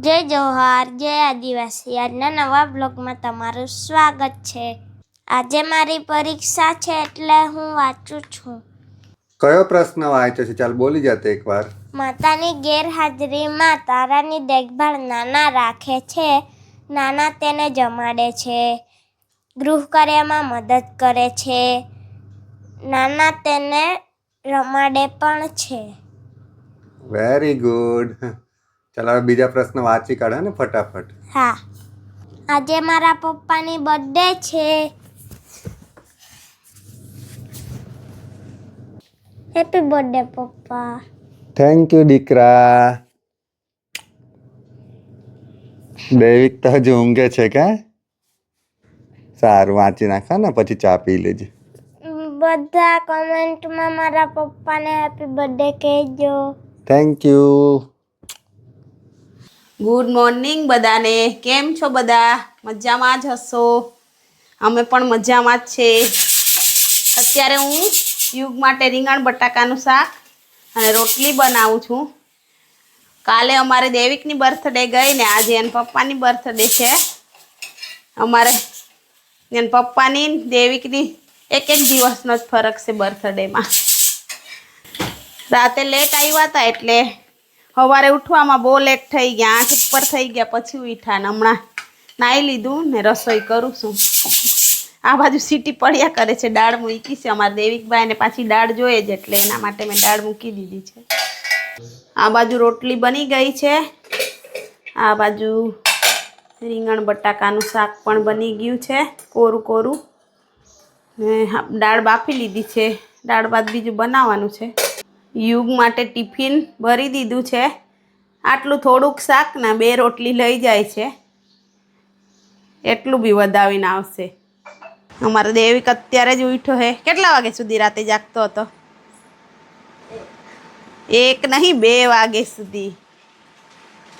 જય જોહાર જય આદિવાસી. આજના નવા બ્લોગમાં તમારું સ્વાગત છે. આજે મારી પરીક્ષા છે એટલે હું વાંચું છું. કયો પ્રશ્ન વાંચ્યો છે? ચાલ બોલી જાતે એકવાર. માતાની ગેરહાજરીમાં તારાની દેખભાળ નાના રાખે છે. નાના તેને જમાડે છે. ગૃહ કાર્યમાં મદદ કરે છે. નાના તેને રમાડે પણ છે. વેરી ગુડ ચાલ હવે બીજા પ્રશ્ન વાંચી કાઢો ને ફટાફટ. હા. આજે મારા પપ્પાની બર્થડે છે. હેપી બર્થડે પપ્પા. થેન્ક યુ દીકરા. દૈવિક તો હજુ ઊંઘે છે કે? સારું વાંચી નાખો ને પછી ચા પી લેજે. બધા કમેન્ટમાં મારા પપ્પાને હેપી બર્થડે કહેજો. થેન્ક યુ ગુડ મોર્નિંગ બધાને. કેમ છો બધા? મજામાં જ હશો? અમે પણ મજામાં જ છે. અત્યારે હું યુગ માટે રીંગણ બટાકાનું શાક અને રોટલી બનાવું છું. કાલે અમારે દેવિકની બર્થડે ગઈ ને આજે એના પપ્પાની બર્થડે છે. અમારે એના પપ્પાની દેવિકની એક એક દિવસનો જ ફરક છે બર્થડેમાં રાતે લેટ આવ્યા હતા એટલે સવારે ઉઠવામાં બહુ લેટ થઈ ગયા, આંખ ઉપર થઈ ગયા, પછી ઉઠ્યા ને હમણાં નાહી લીધું ને રસોઈ કરું છું. આ બાજુ સીટી પડ્યા કરે છે, દાળ મૂકી છે, અમારા દેવિકભાઈને પાછી દાળ જોઈએ જ એટલે એના માટે મેં દાળ મૂકી દીધી છે. આ બાજુ રોટલી બની ગઈ છે, આ બાજુ રીંગણ બટાકાનું શાક પણ બની ગયું છે, કોરું કોરું. ને દાળ બાફી લીધી છે, દાળ ભાત બીજું બનાવવાનું છે. યુગ માટે ટિફિન ભરી દીધું છે. આટલું થોડુંક શાક ને બે રોટલી લઈ જાય છે. એટલું બી વધાવીને આવશે. અમારો દેવિક અત્યારે જ ઉઠ્યો હે. કેટલા વાગે સુધી રાતે જાગતો હતો? એક નહીં, બે વાગે સુધી.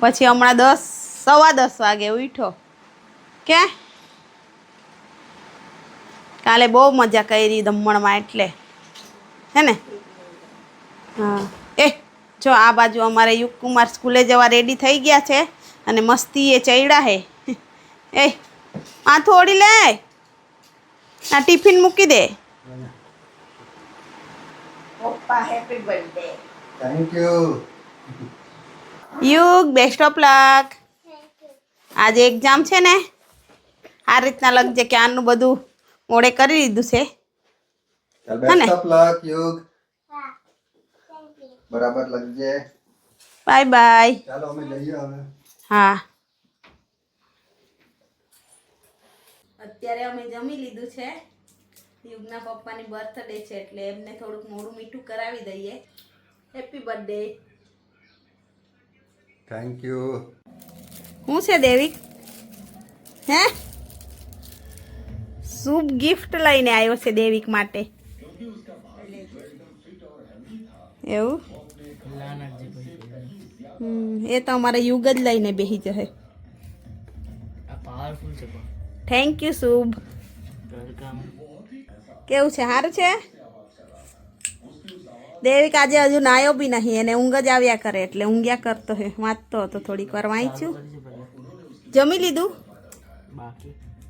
પછી હમણાં દસ, સવા દસ વાગે ઉઠ્યો. કે કાલે બહુ મજા કરી દમણમાં એટલે. હે ને? હા. એ જો આ બાજુ અમારે યુગકુમાર સ્કૂલે જવા રેડી થઈ ગયા છે અને મસ્તી એ ચડ્યા હે. એ માથું ઓળી લે. આ ટિફિન મૂકી દે. યુગ બેસ્ટ ઓફ લક આજે એક્ઝામ છે ને? આ રીતના લખજે કે આનું બધું મોડે કરી દીધું છે. હા ને? બેસ્ટ ઓફ લક યુગ બરાબર લખજે. Bye bye. ચાલો અમે જઈએ હવે. હા. અત્યારે અમે જમી લીધું છે. યુગના પપ્પાની બર્થડે છે એટલે એમને થોડુંક મોડું મીઠું કરાવી દઈએ. હેપી બર્થડે થેન્ક યુ શું છે દેવિક હે? શુભ ગિફ્ટ લઈને આવ્યો છે દેવિક માટે. એવું? એ તો અમારે યુગ જ લઈને બેસી જશે. Thank you Shubh. કેવું છે? સારું છે? દેવિક આજે હજુ નાયો બી નહીં એને ઊંઘ જ આવ્યા કરે એટલે ઊંઘ્યા કરતો હે. વાંચતો હતો થોડીક વાર વાંચ્યું? જમી લીધું?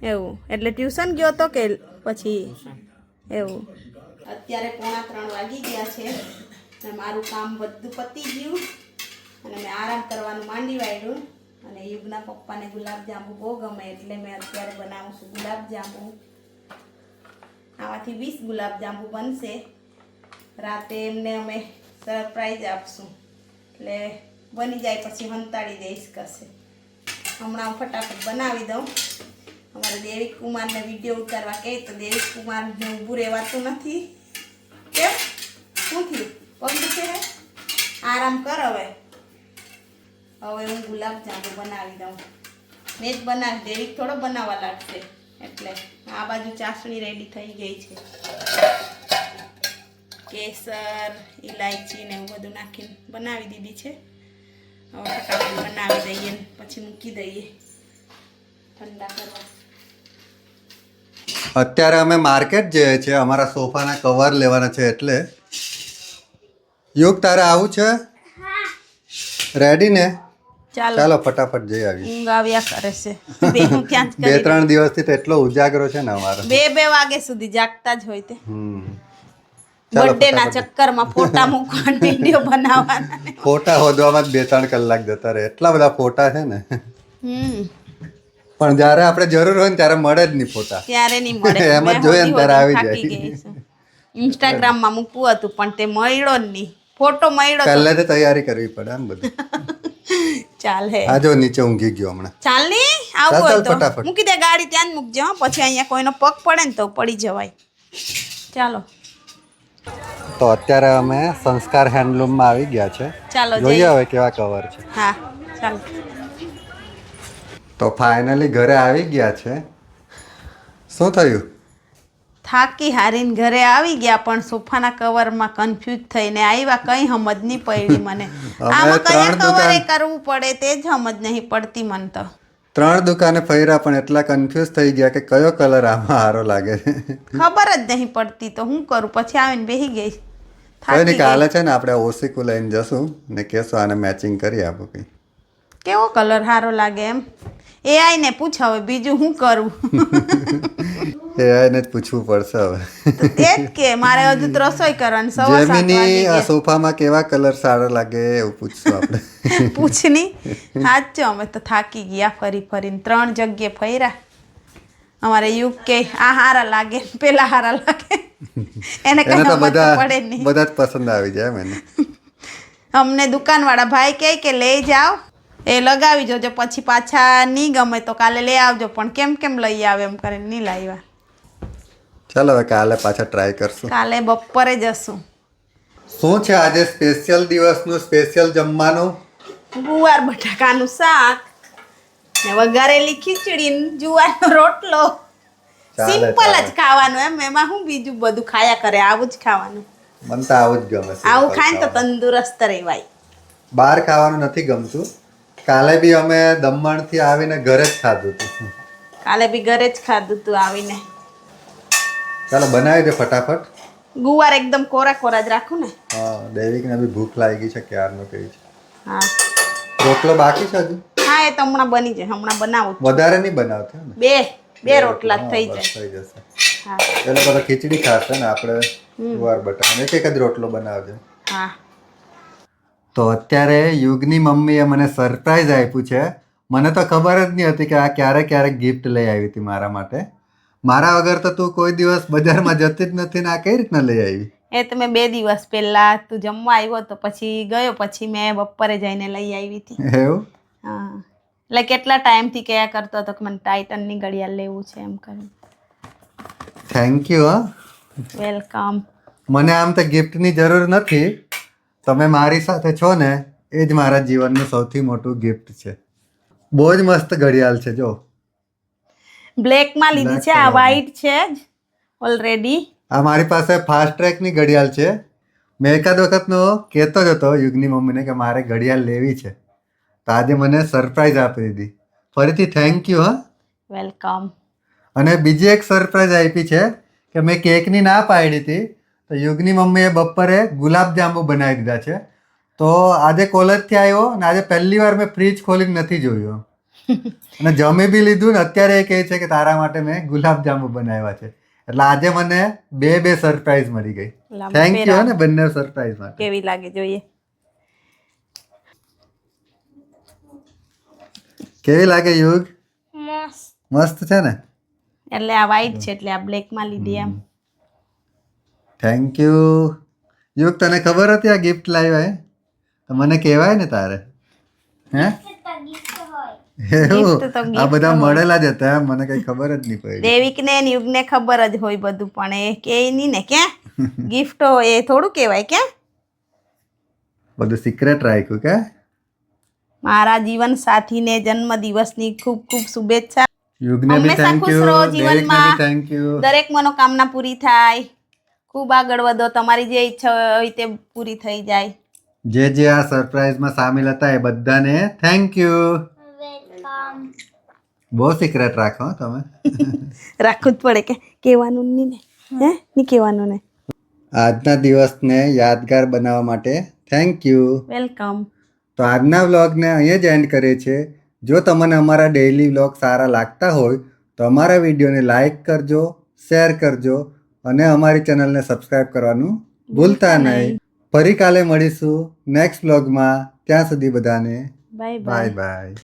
એવું. એટલે ટ્યુશન ગયો તો કે પછી? એવું. અત્યારે પોણા ત્રણ વાગી ગયા છે. અને મારું કામ બધું પતી ગયું. અને મેં આરામ કરવાનું માંડી વાળ્યું. અને યુગના પપ્પાને ગુલાબજાંબુ બહુ ગમે એટલે મેં અત્યારે બનાવું છું ગુલાબજાંબુ. આમાંથી વીસ ગુલાબજાંબુ બનશે. રાતે એમને અમે સરપ્રાઈઝ આપશું. એટલે બની જાય પછી હંતાડી દઈશ કશે. હમણાં હું ફટાફટ બનાવી દઉં. અમારે દેવિક કુમારને વીડિયો ઉતારવા કહે તો દેવિક કુમારને ઊભું રહેવાતું નથી. કેમ? શું થયું? પગ છે? આરામ કર હવે. હવે હું ગુલાબ જાંબુ બનાવી દઉં. મેં જ બનાવી દેવી થોડો બનાવવા લાગશે. એટલે આ બાજુ ચાસણી રેડી થઈ ગઈ છે. કેસર ઇલાયચી ને એવું બધું નાખીને બનાવી દીધી છે. હવે ફટાફટ બનાવી દઈએ ને પછી મૂકી દઈએ. ઠંડા કરવા. અત્યારે અમે માર્કેટ જઈએ છીએ. અમારા સોફાના કવર લેવાના છે એટલે યુગ તારે આવું છે? રેડી ને? ચાલો. ચાલો ફટાફટ જઈ આવી ઊંઘ આવ્યા કરે છે. બે હું ત્યાં બે ત્રણ દિવસથી તો એટલો ઉજાગરો છે ને અમારો. બે બે વાગે સુધી જાગતા જ હોય તે. બર્થડે ના ચક્કરમાં ફોટા મૂકવાના વીડિયો બનાવવાના ફોટા હોદવામાં જ બે ત્રણ કલાક જતા રહે. એટલા બધા ફોટા છે ને. પણ જ્યારે આપણે જરૂર હોય ને ત્યારે મળે જ નહીં ફોટા. ત્યારે નહીં મળે. એમ જ જોઈએ ને ત્યારે આવી જાય. ઇન્સ્ટાગ્રામમાં ઇન્સ્ટાગ્રામમાં મૂકવું હતું પણ તે મળ્યો જ નહીં. ફોટો મળ્યો તો. તૈયારી કરવી પડે એમ બધું. ચાલે આ જો નીચે ઊંઘી ગયો હમણાં. ચાલની આવું હોય તો. મૂકી દે ગાડી ત્યાં જ મૂકજે હો પછી અહીંયા કોઈનો પગ પડે ને તો પડી જવાય. ચાલો. તો અત્યારે અમે સંસ્કાર હેન્ડલૂમમાં આવી ગયા છે. ચાલો જોઈએ. હવે કેવા કવર છે. હા ચાલો. તો ફાઇનલી ઘરે આવી ગયા છે. શું થયું? થાકી હારીને ઘરે આવી ગયા પણ સોફાના કવરમાં કન્ફ્યુઝ થઈને આવ્યા કઈ સમજ નહીં પડી મને. આમાં કયા કવરે કરવું પડે તે જ સમજ નહીં પડતી મને તો. ત્રણ દુકાને ફર્યા પણ એટલા કન્ફ્યુઝ થઈ ગયા કે કયો કલર આમાં સારો લાગે છે. ખબર જ નહીં પડતી તો હું કરું? પછી આવીને બેસી ગઈ. કોઈ નહીં કાલે છે ને આપણે ઓસીકુ લઈને જશું ને કહેશું આને મેચિંગ કરી આપો કંઈ. કેવો કલર સારો લાગે એમ? એ આઈને પૂછ હવે બીજું શું કરવું એ એને જ પૂછવું પડશે હવે. એ જ કે મારે હજુ તો રસોઈ કરવાની સવા જેમિની આ સોફામાં કેવા કલર સારા લાગે એવું પૂછશું આપણે. પૂછની? સાચો અમે તો થાકી ગયા ફરી ફરીને ત્રણ જગ્યાએ ફર્યા. અમારે યુગ કે આ હારા લાગે પેલા હારા લાગે. એને કઈ બધા પડે નહીં. બધા જ પસંદ આવી જાય મને અમને દુકાનવાળા ભાઈ કહે કે લઈ જાઓ. એ લગાવી જોજો પછી પાછા નહીં ગમે તો કાલે લઈ આવજો પણ કેમ કેમ લઈ આવે એમ કરીને નહીં લાવ્યા. ચાલો હવે કાલે પાછા ટ્રાય કરશું. કાલે બપોરે જશું શું છે આજે સ્પેશિયલ દિવસનું સ્પેશિયલ જમવાનું? ગુવાર બટાકાનું શાક ને વઘારેલી ખીચડી ને જુવારનો રોટલો. સિમ્પલ જ ખાવાનું એમ એમાં શું બીજું બધું ખાયા કરે આવું જ ખાવાનું. મને તો આવું જ ગમે આવું ખાય ને તો તંદુરસ્ત રહેવાય. બહાર ખાવાનું નથી ગમતું. કાલે બી અમે દમણથી આવીને ઘરે જ ખાધું હતું. કાલે બી ઘરે જ ખાધું તું આવીને. ચાલો બનાવી દે ફટાફટ. ગુવાર એકદમ કોરા કોરા જ રાખું ને. હા દૈવિકને બી ભૂખ લાગી છે ક્યારનો કહી છે. હા. રોટલો બાકી છે હજુ? હા એ તો હમણાં બની જાય હમણાં બનાવું વધારે નહીં બનાવતા ને? બે બે રોટલા થઈ જાય. થઈ જશે. હા. એટલે બધા ખીચડી ખાશે ને આપણે ગુવાર બટાકા એક એક જ રોટલો બનાવજો. હા. તો અત્યારે યુગની મમ્મીએ મને સરપ્રાઈઝ આપ્યું છે. મને તો ખબર જ નહીં હતી કે આ ક્યારેક ક્યારેક ગિફ્ટ લઈ આવી હતી મારા માટે. મારા વગર તો તું કોઈ દિવસ બજારમાં જતી જ નથી ને આ કઈ રીતના લઈ આવી? એ તો મેં બે દિવસ પહેલા તું જમવા આવ્યો તો પછી ગયો પછી મેં બપોરે જઈને લઈ આવી હતી. એવું? હા. એટલે કેટલા ટાઈમથી કયા કરતો હતો કે મને ટાઇટનની ઘડિયાળ લેવું છે એમ કરી થેન્ક યુ હા. વેલકમ મને આમ તો ગિફ્ટની જરૂર નથી. તમે મારી સાથે છો ને એ જ મારા જીવનનું સૌથી મોટું ગિફ્ટ છે. બહુ જ મસ્ત ઘડિયાળ છે જો. બ્લેકમાં લીધી છે આ. વ્હાઈટ છે જ ઓલરેડી આ મારી પાસે ફાસ્ટ ટ્રેકની ઘડિયાળ છે. મેં એકાદ વખતનો કહેતો જ હતો યુગની મમ્મીને કે મારે ઘડિયાળ લેવી છે. તો આજે મને સરપ્રાઈઝ આપી દીધી. ફરીથી થેન્ક યુ હા. વેલકમ અને બીજી એક સરપ્રાઈઝ આપી છે કે મેં કેકની ના પાડી હતી તો યુગની મમ્મીએ બપોરે ગુલાબજાંબુ બનાવી દીધા છે. તો આજે કોલેજથી આવ્યો અને આજે પહેલી વાર મેં ફ્રીજ ખોલીને નથી જોયો. અને જમી બી લીધું ને અત્યારે એ કહે છે કે તારા માટે મેં ગુલાબજાંબુ બનાવ્યા છે. એટલે આજે મને બે બે સરપ્રાઈઝ મળી ગઈ. Thank you. ને બંને સરપ્રાઈઝ માટે. કેવી લાગે જોઈએ? કેવી લાગે યુગ? મસ્ત. છે ને? એટલે આ વ્હાઈટ છે એટલે આ બ્લેકમાં લીધી એમ. થેન્ક યુ યુગ તને ખબર હતી આ ગિફ્ટ લાવ્યા હે તો મને કહેવાય ને તારે? હે? એવું? આ બધા. મળેલા જ હતા મને કઈ ખબર જ નહીં પડી. દેવિક ને યુગને ખબર જ હોય બધું પણ એ કે નહીં ને કે ગિફ્ટ હોય એ થોડું કહેવાય કે બધું સિક્રેટ રાખ્યું કે મારા જીવન સાથીને જન્મ દિવસની ખૂબ ખૂબ શુભેચ્છા. યુગને બી યુ જીવનમાં. થેન્ક યુ દરેક મનોકામના પૂરી થાય. ખૂબ આગળ વધો. તમારી જે ઈચ્છા હોય તે પૂરી થઈ જાય. જે જે આ સરપ્રાઈઝમાં સામેલ હતા એ બધાને થેન્ક યુ બહુ સિક્રેટ રાખો તમે. રાખવું જ પડે કે કહેવાનું નહીં ને. હે. નહીં કહેવાનું ને. આજના દિવસને યાદગાર બનાવવા માટે થેન્ક યુ વેલકમ તો આજના વ્લોગને અહીંયા જ એન્ડ કરીએ છીએ. જો તમને અમારા ડેઇલી વ્લોગ સારા લાગતા હોય તો અમારા વિડીયોને લાઈક કરજો શેર કરજો અને અમારી ચેનલને સબસ્ક્રાઈબ કરવાનું ભૂલતા નહીં. ફરી કાલે મળીશું નેક્સ્ટ બ્લોગમાં ત્યાં સુધી બધાને બાય બાય. બાય.